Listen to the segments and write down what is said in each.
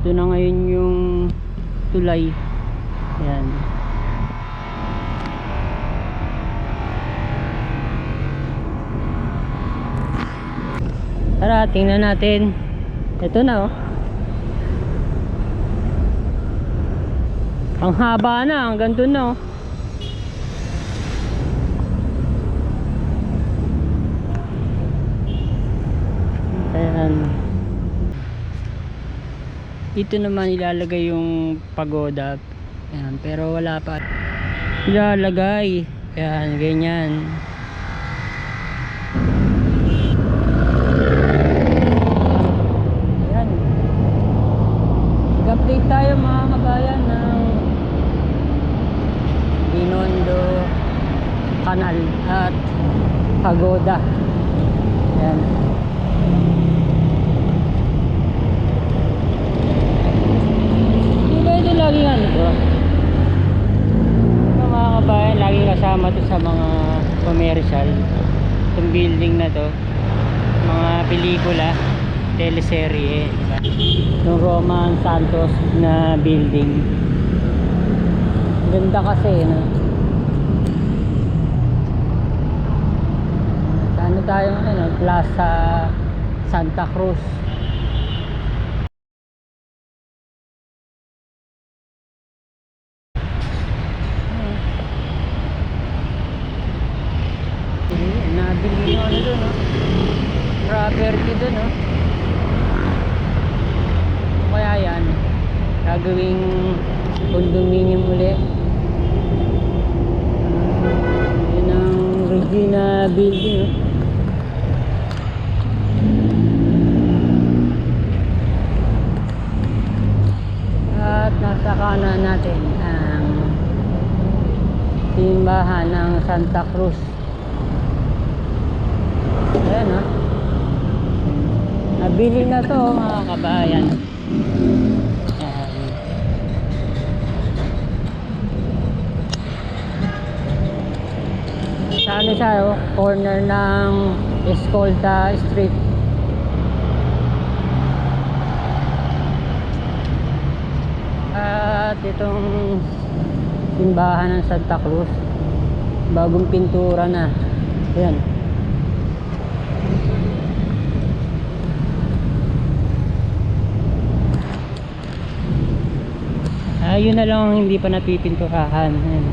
ito na ngayon yung tulay. Yan tara tingnan natin. Ito na oh. Ang haba na hanggang dun na oh. Ayan. Dito naman ilalagay yung pagoda. Ayan, pero wala pa. Ilalagay. Ayan, ganyan. Ayan. Mag-update tayo mga kabayan ng Binondo Canal at Pagoda. Ayan. Hindi ba ito lagi ano to? Ito mga kabayan, lagi kasama to sa mga commercial. Building na to. Mga pelikula, teleserye. Diba? Yung Roman Santos na building. Ganda kasi, no? Ano tayo ano, Plaza Santa Cruz. Ayun, Nabili yung ano doon, no? Property doon, no? Kaya yan, gagawing condominium uli. Ah, Yun ang Regina Building, no? At nasa kanan natin ang simbahan ng Santa Cruz. Ayan ha. Nabili na to mga kabayan. Ayan. Sa ano siya oh, corner ng Escolta Street. At itong simbahan ng Santa Cruz bagong pintura na. Ayan. Ah, yun na lang ang hindi pa napipinturahan. Ayan.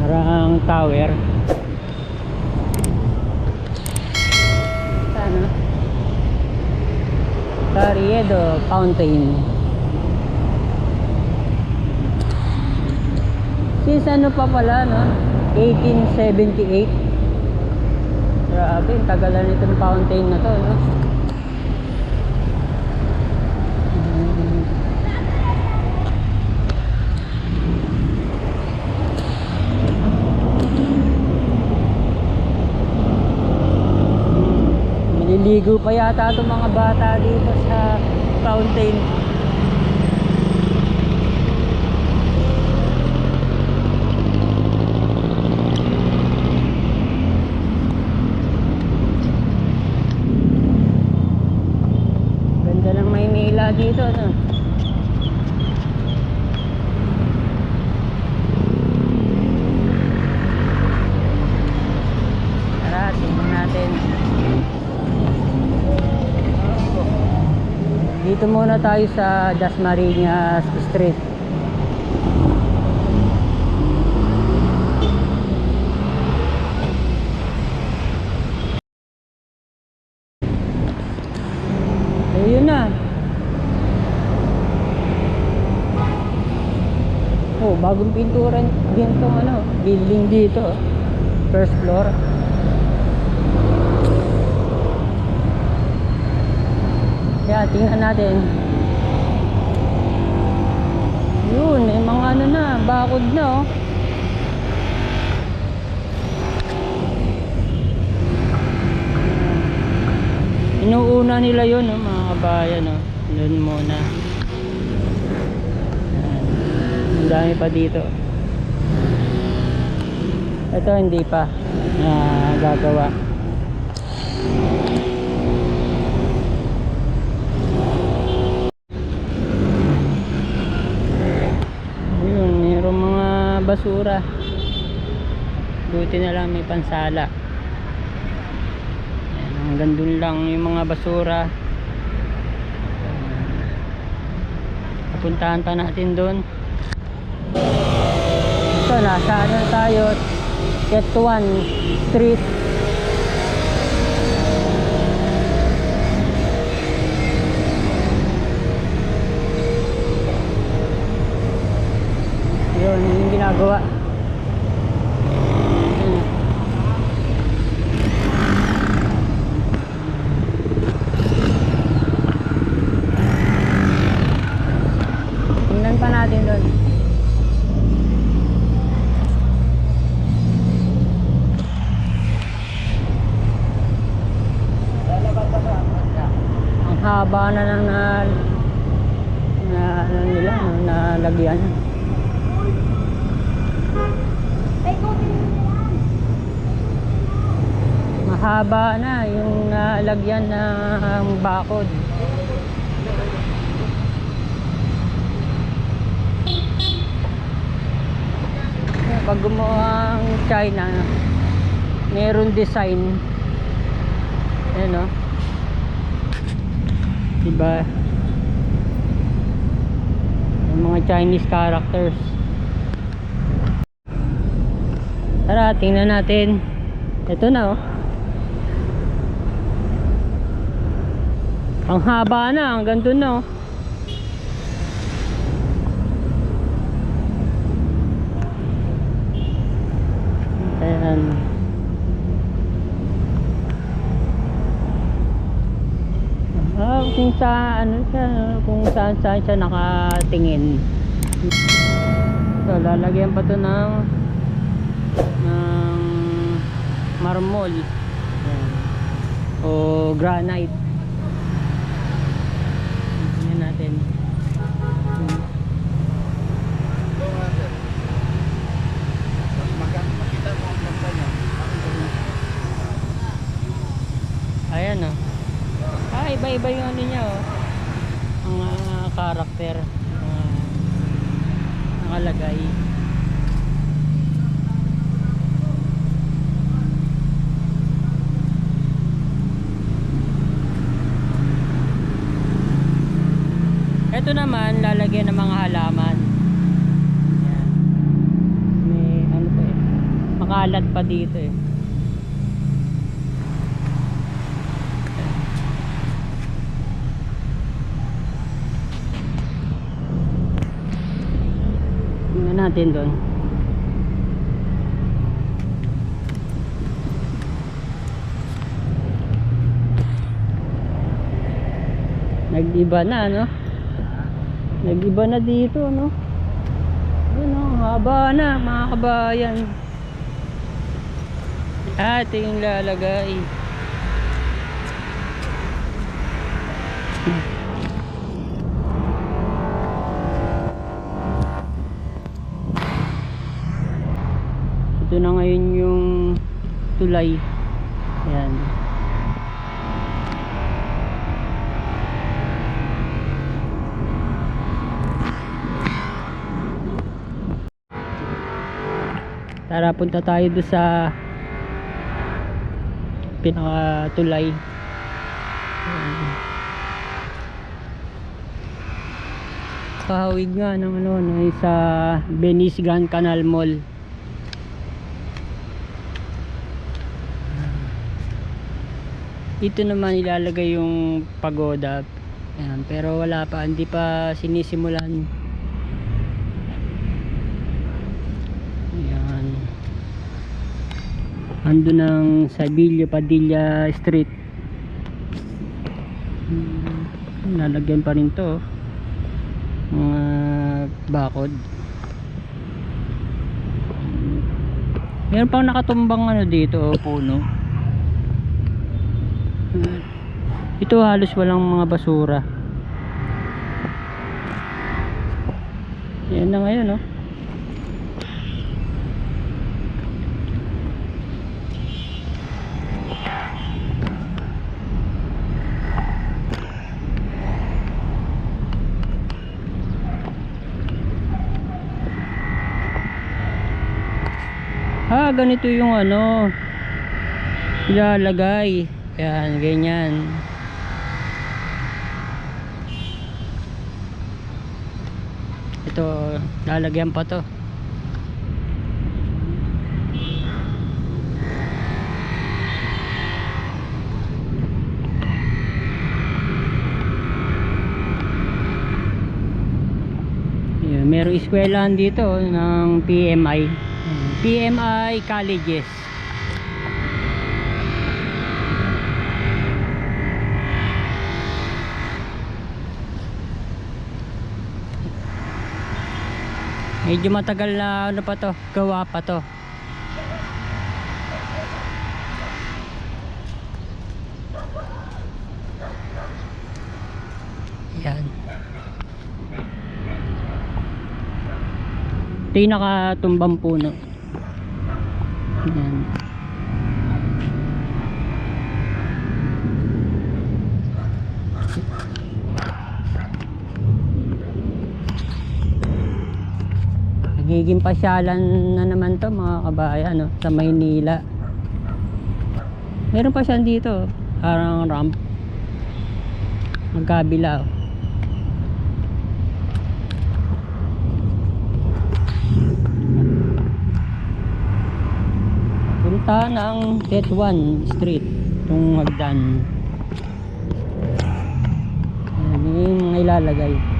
Parang tower. Ano? Carriedo Fountain. Since ano pa pala, no? 1878. Grabe, ang tagal na nitong fountain na to, no? Maliligo pa yata itong mga bata dito sa fountain. Ganda ng Maynila dito, no? Tara, tingnan natin. Muna tayo sa Dasmariñas Street. Ayun na. Oh, bagong pintura din tong ano, building dito. First floor. Kaya tingnan natin. Yun, may mga ano na, bakod na oh. Inuuna nila yun oh, mga kabayan oh. Doon muna. Ang dami pa dito. Ito hindi pa na gagawa. Basura. Buti na lang may pansala. Ayan, hanggang dun lang yung mga basura. Pupuntahan pa natin doon. Ito, nasa ano tayo? Quetuan Street. Ginagawa. Tingnan pa natin doon. Ang haba na ng na, na ano nila, no, nalagyan. Mahaba na yung nalagyan ng bakod. pag gumawa ang China meron design. Ayan o diba? Yung mga Chinese characters. Tara tingnan natin. Ito na oh ang haba na hanggang dun na oh Ayan. Ah, kung sa ano siya, kung saan saan siya nakatingin. So, lalagyan pa to ng ng marmol. O granite. Tingnan natin. Hmm. Ayan oh. Iba-iba yung ano niya oh. Ang ah, karakter. Uh, nakalagay. Ito naman, lalagyan ng mga halaman. Ayan. May ano pa eh. Makalat pa dito eh. Tingnan natin doon. Nag-iba na, no? Nag-iba na dito, no? Yun, no? Haba na, mga kabayan. Yung lalagay. Tulay ayan tara punta tayo doon sa pinaka tulay ayan. kahawig nga ng ano no, sa Venice Grand Canal Mall dito naman ilalagay yung pagoda. Ayan, pero wala pa hindi pa sinisimulan. Ayan. Ando ng Sabilio Padilla Street. Hmm, lalagyan pa rin to mga bakod. Meron pang nakatumbang ano dito oh, puno ito halos walang mga basura yan na ngayon no Ah, ganito yung ano. Ilalagay. Yan, ganyan. Ito, lalagyan pa to. Yan, merong eskwelahan dito ng PMI. PMI colleges. Medyo matagal na ano pa to, gawa pa to. Yan. Ito yung nakatumbang puno. Yan. Nagiging pasyalan na naman to mga kabayan no, sa Maynila. Meron pa siya dito, parang ramp. Magkabila. oh. Punta ng Tetuan Street, itong hagdan. Yan yung mga ilalagay.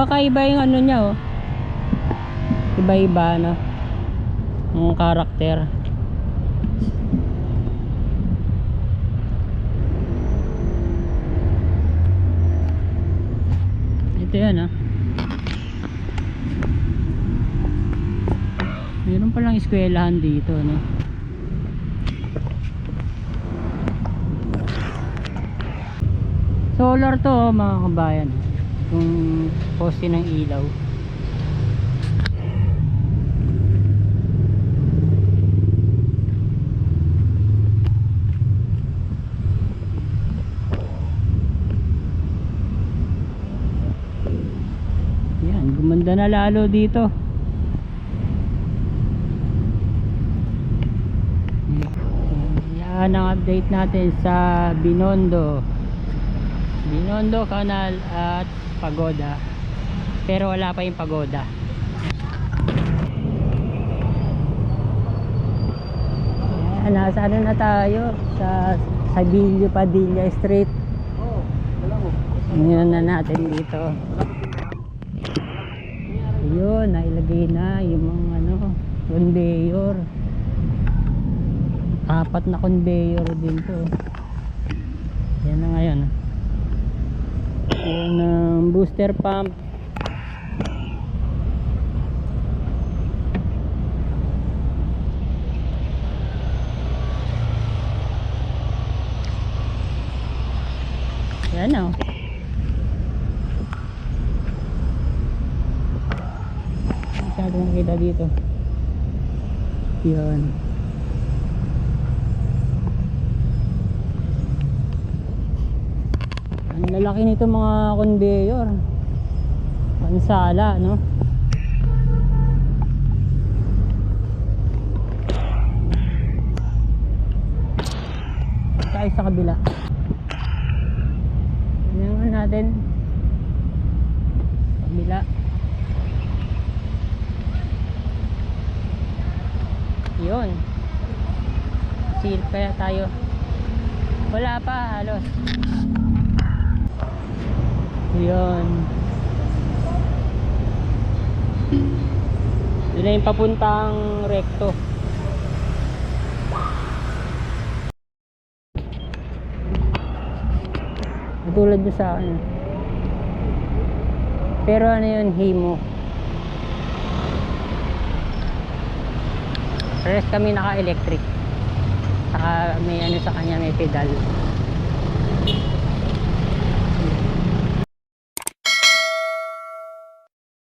Magkakaiba yung ano niya oh. Iba-iba no. Yung karakter. Ito yan ah. Meron palang eskwelahan dito no. Solar to oh, mga kabayan. Yung poste ng ilaw. Yan, gumanda na lalo dito. Yan ang update natin sa Binondo. Binondo Canal at Pagoda. Pero wala pa yung pagoda. Ayan, nasa ano na tayo sa Sabilio Padilla Street. Ngayon na natin dito. Yun, nailagay na yung mga ano, conveyor. Apat na conveyor din to. Yan na ngayon. Yan ang booster pump. Yan o. Masyado nakita dito. Yan. Lalaki nito mga conveyor. Pansala, no? Tayo sa kabila. Tingnan natin. Kabila. Yun. Seal kaya tayo. Wala pa halos. Yun. Yun na yung papuntang recto. Katulad doon sa akin. Pero ano yun, himo. Rest kami naka-electric. Saka may ano sa kanya, may pedal.